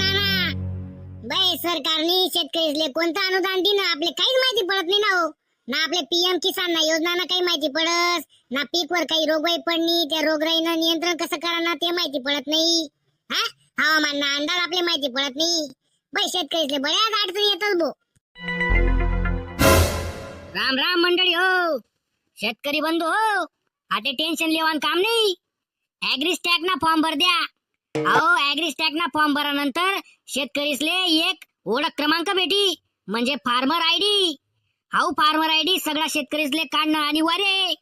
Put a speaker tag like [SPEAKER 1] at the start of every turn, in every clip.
[SPEAKER 1] नाना. बाई सरकारने शेतकरीले कोणतं अनुदान दिलं? आपले काहीच माहिती पडत नाही ना हो. ना आपले पीएम किसान ना योजना ना काही माहिती पडस ना पीकवर काही रोगराई पडणी त्या रोगराईनं नियंत्रण कसं करा ते माहिती पडत नाही. हा? हवामान ना अंदाज आपले माहिती पडत नाही. बाई शेतकरीले बऱ्याच अडचणी येतात भो. राम राम मंडळी हो. शेतकरी बंधू हो. आता टेन्शन लेवान काम नाही. ऍग्री स्टॅक ना फॉर्म भर द्या. अहो ऍग्री स्टॅक ना फॉर्म भरानंतर शेतकरीसले एक ओळख क्रमांक भेटी म्हणजे फार्मर आयडी हाऊ फार्मर आयडी सगळ्या शेतकरीसले काढणं अनिवार्य आहे.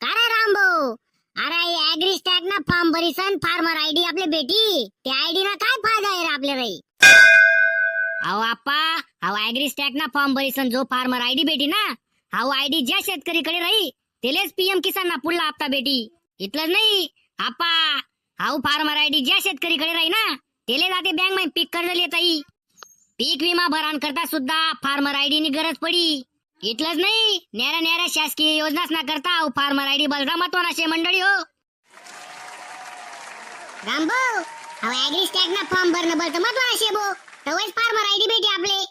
[SPEAKER 1] काय राम भाऊ अरे ऍग्री स्टॅक ना फॉर्म भरीसन फार्मर आयडी आपले भेटी. त्या आयडी ना काय फायदा आहे आपल्याला आपल्या अहो आप्पा अहो ऍग्री स्टॅक ना फॉर्म भरीसन जो फार्मर आयडी भेटी ना हाऊ आयडी ज्या शेतकरीकडे राही तेलेच पीएम किसान ना पुढला हप्ता भेटी. इथलंच नाही. आप्पा हाऊ फार्मर आयडी ज्या शेतकरीकडे राही ना तेले जाते बँकमध्ये पीक कर्ज लेता पीक विमा भरान करता सुद्धा फार्मर आयडी नी गरज पडी. इथलंच नाही न्यारा न्यारा शासकीय योजनाच ना करता हाऊ फार्मर आयडी बलरा महत्वाना शे मंडळी हो. रामभाऊ अहो ऍग्री स्टॅक ना फॉर्म भरणं बलत महत्वाना भो. तवच फार्मर आयडी भेटी आपले.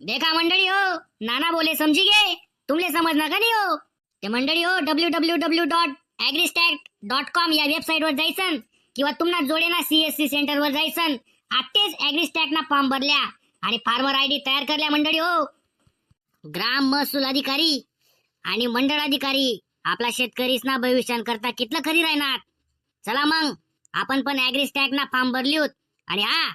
[SPEAKER 1] देखा मंडळी हो नाना बोले समजी गे. तुमले समजणार का नाही हो? ते मंडळी हो W W W dot agristack dot com या वेबसाईट वर जायचं किंवा तुम्हाला जोडे ना सीएससी सेंटर वर जायचं आत्तेच ऍग्रीस्टॅक ना फॉर्म भरल्या. आणि फार्मर आयडी तयार करल्या मंडळी हो. ग्राम महसूल अधिकारी आणि मंडळ अधिकारी आपला शेतकरीसना ना भविष्यांकरता कितलं खरी राहणार? चला मग आपण पण ऍग्रीस्टॅक ना फॉर्म भरली होत. आणि हा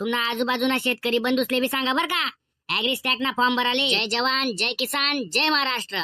[SPEAKER 1] तुम्हाला आजूबाजूना शेतकरी बंधूसले बी सांगा बर का ऍग्रीस्टॅक ना फॉर्म भराले. जय जवान जय किसान जय महाराष्ट्र.